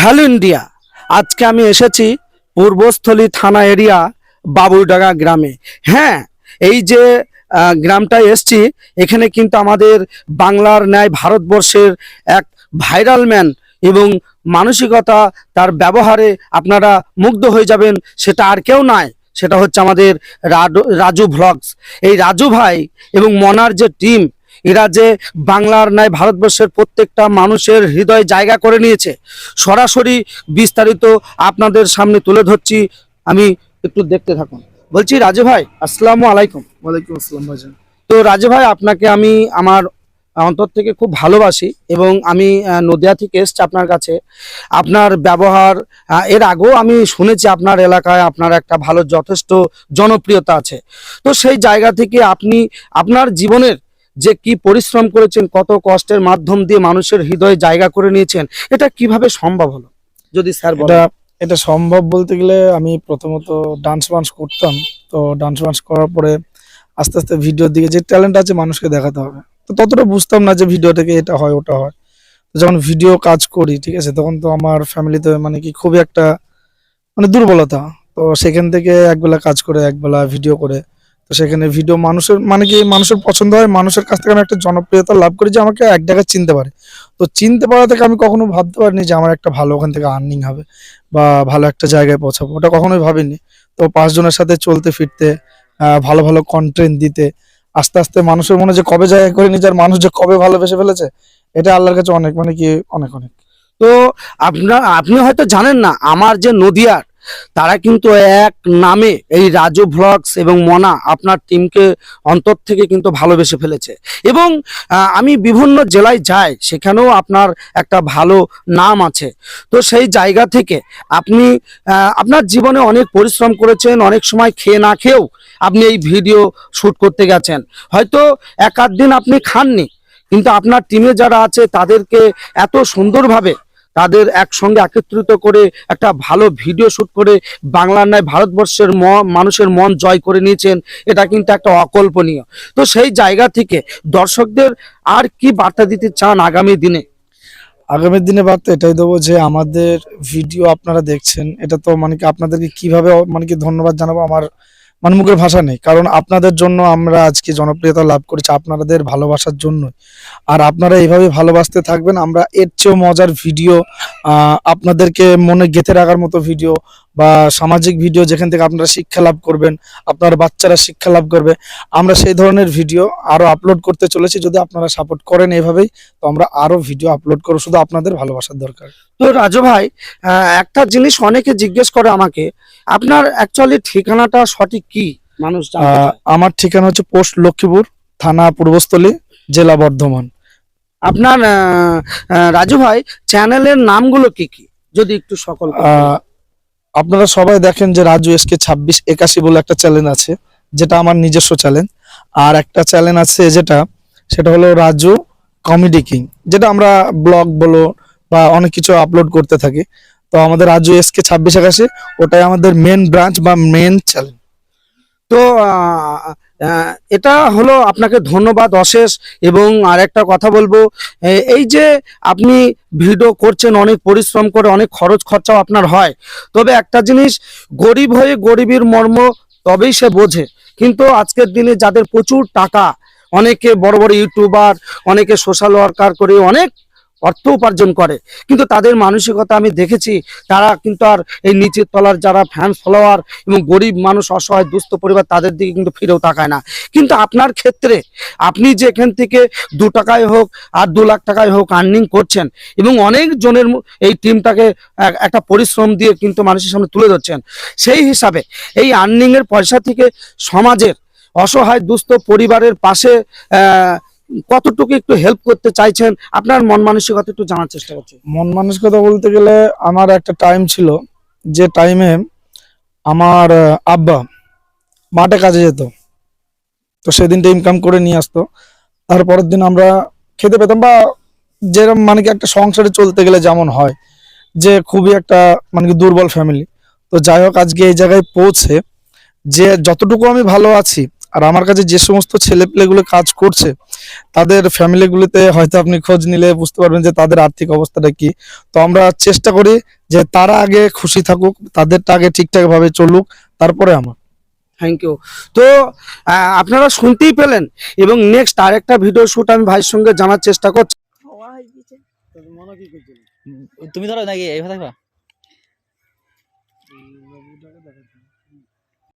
Hello India, আজকে আমি এসেছি পূর্বস্থলী থানা এরিয়া বাবুরডাঙ্গা গ্রামে। হ্যাঁ এই যে গ্রামটায় এসছি, এখানে কিন্তু আমাদের বাংলার ন্যায় ভারতবর্ষের এক ভাইরাল ম্যান এবং মানসিকতা তার ব্যবহারে আপনারা মুগ্ধ হয়ে যাবেন, সেটা আর কেউ নয়, সেটা হচ্ছে আমাদের রাজু ভ্লগস এই রাজু ভাই এবং মনার যে টিম এরা যে বাংলার ন্যায় ভারতবর্ষের প্রত্যেকটা মানুষের হৃদয় জায়গা করে নিয়েছে। সরাসরি বিস্তারিত আপনাদের সামনে তুলে ধরছি। আমি একটু দেখতে থাকুন। বলছি রাজু ভাই আসসালামু আলাইকুম। ওয়ালাইকুম আসসালাম ভাইজান। তো রাজু ভাই আপনাকে আমি আমার অন্তর থেকে খুব ভালোবাসি এবং আমি নদিয়া থেকে এসছি আপনার কাছে। আপনার ব্যবহার এর আগেও আমি শুনেছি আপনার এলাকায় আপনার একটা ভালো যথেষ্ট জনপ্রিয়তা আছে। তো সেই জায়গা থেকে আপনি আপনার জীবনের যে কি পরিশ্রম করেছেন কত কষ্টের মাধ্যম দিয়ে মানুষের হৃদয়ে জায়গা করে নিয়েছেন এটা কীভাবে সম্ভব হলো? যদি স্যার এটা এটা সম্ভব বলতে গেলে আমি প্রথমত ডান্স বান্স করতাম তো ডান্স বান্স করার পরে আস্তে আস্তে ভিডিওর দিকে যে ট্যালেন্ট আছে মানুষকে দেখাতে হবে। তো ততটা বুঝতাম না যে ভিডিও থেকে এটা হয় ওটা হয়। যখন ভিডিও কাজ করি ঠিক আছে তখন তো আমার ফ্যামিলিতে মানে কি খুবই একটা মানে দুর্বলতা। তো সেখান থেকে একবেলা কাজ করে একবেলা ভিডিও করে। তো সেখানে ভিডিও মানুষের মানে কি মানুষের পছন্দ হয়, মানুষের কাছ থেকে আমি একটা জনপ্রিয়তা লাভ করি যে আমাকে এক জায়গায় চিনতে পারে। তো চিনতে পারা থেকে আমি কখনো ভাবতে পারিনি যে আমার একটা ভালো ওখান থেকে আর্নিং হবে বা ভালো একটা জায়গায় পৌঁছাবো। ওটা কখনোই ভাবিনি। তো পাঁচজনের সাথে চলতে ফিরতে ভালো ভালো কন্টেন্ট দিতে, আস্তে আস্তে মানুষের মনে যে কবে জায়গা করে নিজের মানুষ যে কবে ভালোবেসে ফেলেছে, এটা আল্লাহর কাছে অনেক মানে কি অনেক অনেক। তো আপনার, আপনি হয়তো জানেন না, আমার যে নদিয়ার তারা কিন্তু এক নামে এই রাজু ভ্লগস এবং মনা আপনার টিমকে অন্তর থেকে কিন্তু ভালোবেসে ফেলেছে। এবং আমি বিভিন্ন জেলায় যাই, সেখানেও আপনার একটা ভালো নাম আছে। তো সেই জায়গা থেকে আপনি আপনার জীবনে অনেক পরিশ্রম করেছেন, অনেক সময় খেয়ে না খেয়েও আপনি এই ভিডিও শ্যুট করতে গেছেন। হয়তো এক আধ দিন আপনি খাননি, কিন্তু আপনার টিমে যারা আছে তাদেরকে এত সুন্দরভাবে তাদের একসঙ্গে একত্রিত করে একটা ভালো ভিডিও শুট করে বাংলার নয় ভারতবর্ষের ম- মানুষের মন জয় করে নিয়েছেন। এটা কিন্তু একটা অকল্পনীয়। তো সেই জায়গা থেকে দর্শকদের আর কি বার্তা দিতে চান আগামী দিনে? আগামী দিনে বার্তা এটাই দেবো যে আমাদের ভিডিও আপনারা দেখছেন, এটা তো মানে কি আপনাদেরকে কীভাবে মানে কি ধন্যবাদ জানাব আমার মানে মুখের ভাষা নেই। কারণ আপনাদের জন্য আমরা আজকে জনপ্রিয়তা লাভ করেছি আপনাদের ভালোবাসার জন্য আর আপনারা এইভাবে ভালোবাসতে থাকবেন, আমরা এর চেয়েও মজার ভিডিও আপনাদেরকে মনে গেঁথে রাখার মতো ভিডিও বা সামাজিক ভিডিও যেখান থেকে আপনারা শিক্ষা লাভ করবেন আপনার বাচ্চারা শিক্ষা লাভ করবে আমরা সেই ধরনের ভিডিও আরও আপলোড করতে চলেছি যদি আপনারা সাপোর্ট করেন এভাবেই তো আমরা আরও ভিডিও আপলোড করব শুধু আপনাদের ভালোবাসার দরকার। তো রাজু ভাই একটা জিনিস অনেকে জিজ্ঞেস করে আমাকে আপনার অ্যাকচুয়ালি ঠিকানাটা সঠিক কি? মানুষ। আমার ঠিকানা হচ্ছে পোস্ট লক্ষ্মীপুর থানা পূর্বস্থলী জেলা বর্ধমান। আপনার রাজু ভাই চ্যানেলের নামগুলো কি কি? যদি একটু সকল আহ, আপনারা সবাই দেখেন যে রাজু এসকে ছাব্বিশ একাশি বলে একটা চ্যানেল আছে, যেটা আমার নিজস্ব চ্যানেল আর একটা চ্যানেল আছে যেটা, সেটা হলো রাজু কমেডি কিং যেটা আমরা ব্লগ বলো বা অনেক কিছু আপলোড করতে থাকি। তো আমাদের রাজু এসকে ছাব্বিশ একাশি, ওটাই আমাদের মেন ব্রাঞ্চ বা মেন চ্যানেল তো এটা হলো আপনাকে ধন্যবাদ অশেষ এবং আরেকটা কথা বলব এই যে আপনি ভিডিও করছেন, অনেক পরিশ্রম করে, অনেক খরচ খরচাও আপনার হয়, তবে একটা জিনিস, গরিব হয়ে গরিবের মর্ম তবেই সে বোঝে, কিন্তু আজকের দিনে যাদের প্রচুর টাকা, অনেকে বড় বড় ইউটিউবার, অনেকে সোশ্যাল ওয়ার্কার করে, অনেক অর্থ উপার্জন করে। কিন্তু তাদের মানসিকতা আমি দেখেছি, তারা কিন্তু আর এই নিচের তলার যারা ফ্যান ফলোয়ার এবং গরিব মানুষ, অসহায়, দুস্থ পরিবার, তাদের দিকে কিন্তু ফিরেও তাকায় না। কিন্তু আপনার ক্ষেত্রে আপনি যে এখান থেকে দু টাকায় হোক আর দু লাখ টাকায় হোক আর্নিং করছেন এবং অনেক জনের এই টিমটাকে একটা পরিশ্রম দিয়ে কিন্তু মানুষের সামনে তুলে ধরছেন, সেই হিসাবে এই আর্নিংয়ের পয়সা থেকে সমাজের অসহায়, দুস্থ পরিবারের পাশে কতটুকু একটু হেল্প করতে চাইছেন? আপনার মন মানসিকতা একটু জানার চেষ্টা করছি। মন মানসিকতা বলতে গেলে আমার একটা টাইম ছিল, যে টাইমে আমার আব্বা মাঠে কাজে যেত। তো সেদিনটা ইনকাম করে নিয়ে আসতো। তারপরের দিন আমরা খেতে পেতাম বা যেরকম মানে কি একটা সংসারে চলতে গেলে যেমন হয়, যে খুবই একটা মানে কি দুর্বল ফ্যামিলি তো যাই হোক, আজকে এই জায়গায় পৌঁছে যে যতটুকু আমি ভালো আছি, আর আমার কাছে যে সমস্ত ছেলেপেলেগুলো কাজ করছে তাদের ফ্যামিলিগুলিতে হয়তো আপনি খোঁজ নিলে বুঝতে পারবেন যে তাদের আর্থিক অবস্থাটা কি। তো আমরা চেষ্টা করি যে তারা আগে খুশি থাকুক তাদেরটা আগে ঠিকঠাক ভাবে চলুক তারপরে আমার। থ্যাংক ইউ তো আহ, আপনারা শুনতেই পেলেন। এবং নেক্সট আরেকটা ভিডিও শুট আমি ভাইয়ের সঙ্গে জানার চেষ্টা করছি। তুমি ধরো নাকি এইভাবে থাকবা?